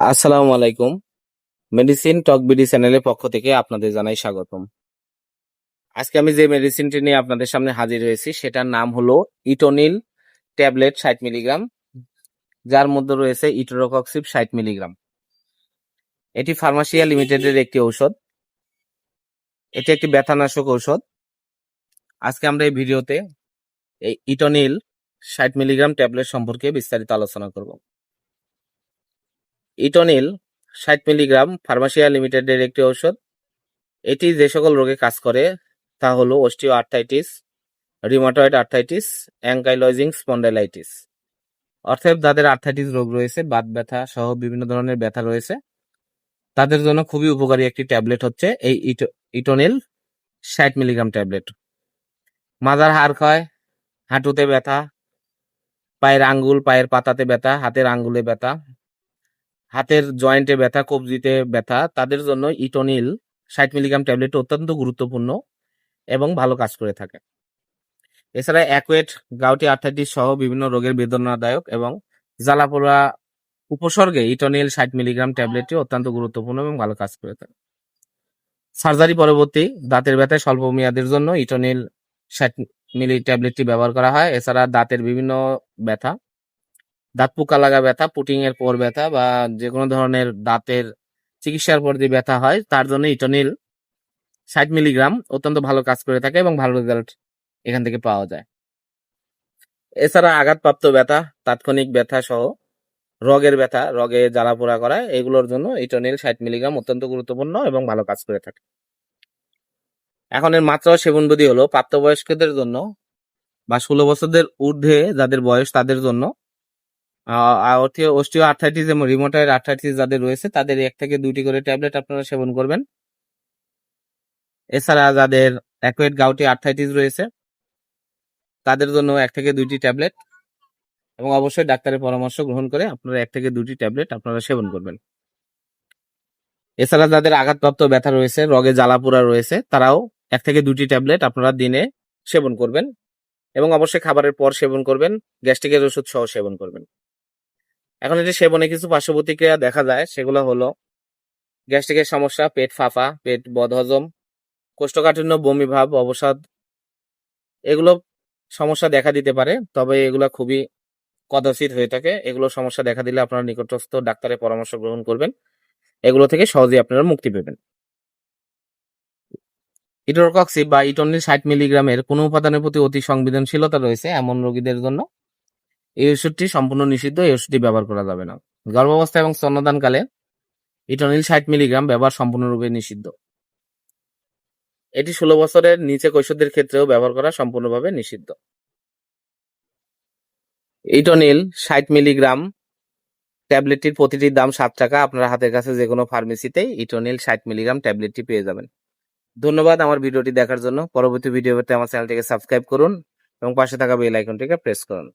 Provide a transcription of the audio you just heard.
আসসালামু আলাইকুম। মেডিসিন টক বিডি চ্যানেলের পক্ষ থেকে আপনাদের জানাই স্বাগতম। আজকে আমি যে মেডিসিনটি নিয়ে আপনাদের সামনে হাজির হয়েছি, সেটার নাম হলো ইটোনিল ট্যাবলেট ষাট মিলিগ্রাম যার মধ্যে রয়েছে ইটোরোকক্সিব ষাট মিলিগ্রাম এটি ফার্মাসিয়া লিমিটেডের একটি ঔষধ। এটি একটি ব্যথানাশক ঔষধ। আজকে আমরা এই ভিডিওতে এই ইটোনিল ষাট মিলিগ্রাম ট্যাবলেট সম্পর্কে বিস্তারিত আলোচনা করব। ইটোনিল ষাট মিলিগ্রাম ফার্মাসিয়া লিমিটেডের একটি ঔষধ। এটি যে সকল রোগে কাজ করে তা হলো osteoarthritis rheumatoid arthritis, ankylosing spondylitis. অর্থাৎ যাদের আর্থাইটিস রোগ রয়েছে, বাত ব্যথা সহ বিভিন্ন ধরনের ব্যথা রয়েছে, তাদের জন্য খুবই উপকারী একটি ট্যাবলেট হচ্ছে এই ইটো- ইটোনিল ষাট মিলিগ্রাম ট্যাবলেট। মাজার হাড় ক্ষয়, হাঁটুতে ব্যথা, পায়ের আঙ্গুল, পায়ের পাতাতে ব্যথা, হাতের আঙ্গুলে ব্যথা হাতের জয়েন্টে ব্যথা, কবজিতে ব্যথা, তাদের জন্য ইটোনিল ষাট মিলিগ্রাম ট্যাবলেট অত্যন্ত গুরুত্বপূর্ণ এবং ভালো কাজ করে থাকে। এছাড়া অ্যাকুয়েট, গাউটি আর্থাইটিস সহ বিভিন্ন রোগের বেদনাদায়ক এবং জ্বালাপোড়া উপসর্গে ইটোনিল ষাট মিলিগ্রাম ট্যাবলেটটি অত্যন্ত গুরুত্বপূর্ণ এবং ভালো কাজ করে থাকে। সার্জারি পরবর্তী, দাঁতের ব্যথায় স্বল্প মেয়াদের জন্য ইটোনিল ষাট মিলি ট্যাবলেটটি ব্যবহার করা হয়। এছাড়া দাঁতের বিভিন্ন ব্যথা দাঁত পোকা লাগা ব্যথা পুটিং এর পর ব্যথা বা যে কোনো ধরনের দাঁতের চিকিৎসার পর যে ব্যথা হয়, তার জন্য ইটোনিল ষাট মিলিগ্রাম অত্যন্ত ভালো কাজ করে থাকে এবং ভালো রেজাল্ট এখান থেকে পাওয়া যায়। এছাড়া আঘাতপ্রাপ্ত ব্যথা, তাৎক্ষণিক ব্যথা সহ রগের ব্যথা, রগে জ্বালা পোড়া করা, এগুলোর জন্য ইটোনিল ষাট মিলিগ্রাম অত্যন্ত গুরুত্বপূর্ণ এবং ভালো কাজ করে থাকে। এখন এর মাত্রা সেবনবিধি হলো প্রাপ্তবয়স্কদের জন্য বা ষোলো বছরদের ঊর্ধ্বে যাদের বয়স তাদের জন্য অস্টিও আর্থাইটিস এবং রিমোটাইড আর্থাইটিস যাদের রয়েছে, তাদের এক থেকে দুইটি করে ট্যাবলেট আপনারা সেবন করবেন। এছাড়া যাদের অ্যাকুয়েট গাউটি আর্থাইটিস রয়েছে, তাদের জন্য এক থেকে দুইটি ট্যাবলেট এবং অবশ্যই ডাক্তারের পরামর্শ গ্রহণ করে আপনারা এক থেকে দুটি ট্যাবলেট আপনারা সেবন করবেন। এছাড়া যাদের আঘাতপ্রাপ্ত ব্যথা রয়েছে, রগে জ্বালাপোড়া রয়েছে, তারাও এক থেকে দুটি ট্যাবলেট আপনারা দিনে সেবন করবেন এবং অবশ্যই খাবারের পর সেবন করবেন, গ্যাস্ট্রিকের ওষুধ সহ সেবন করবেন। এখন এটি সেবনে কিছু পার্শ্ব প্রতিক্রিয়া দেখা যায়, সেগুলো হলো গ্যাস্ট্রিকের সমস্যা, পেট ফাঁপা, পেট বদহজম, কোষ্ঠকাঠিন্য, বমি ভাব, অবসাদ, এগুলো সমস্যা দেখা দিতে পারে, তবে এগুলো খুবই কদাচিত হয়ে থাকে। এগুলো সমস্যা দেখা দিলে আপনারা নিকটস্থ ডাক্তারের পরামর্শ গ্রহণ করবেন। এগুলো থেকে সহজেই আপনারা মুক্তি পাবেন। ইটোরকক্সি বা ইটনিল ষাট মিলিগ্রামের কোনো উপাদানের প্রতি অতি সংবেদনশীলতা রয়েছে এমন রোগীদের জন্য। এই ওষুধটি সম্পূর্ণ নিষিদ্ধ, এই ওষুধটি ব্যবহার করা যাবে না। গর্ভাবস্থা এবং স্তন্যদানকালে ইটনিল ষাট মিলিগ্রাম ব্যবহার সম্পূর্ণরূপে নিষিদ্ধ। এটি ষোলো বছরের নিচে কৈশোরদের ক্ষেত্রেও ব্যবহার করা সম্পূর্ণভাবে নিষিদ্ধ। ইটনিল ষাট মিলিগ্রাম ট্যাবলেটটির প্রতিটির দাম সাত টাকা। আপনার হাতের কাছে যে কোনো ফার্মেসিতেই ইটনিল ষাট মিলিগ্রাম ট্যাবলেটটি পেয়ে যাবেন। ধন্যবাদ আমার ভিডিওটি দেখার জন্য। পরবর্তী ভিডিও আমার চ্যানেলটিকে সাবস্ক্রাইব করুন এবং পাশে থাকা বেল আইকনটিকে প্রেস করুন।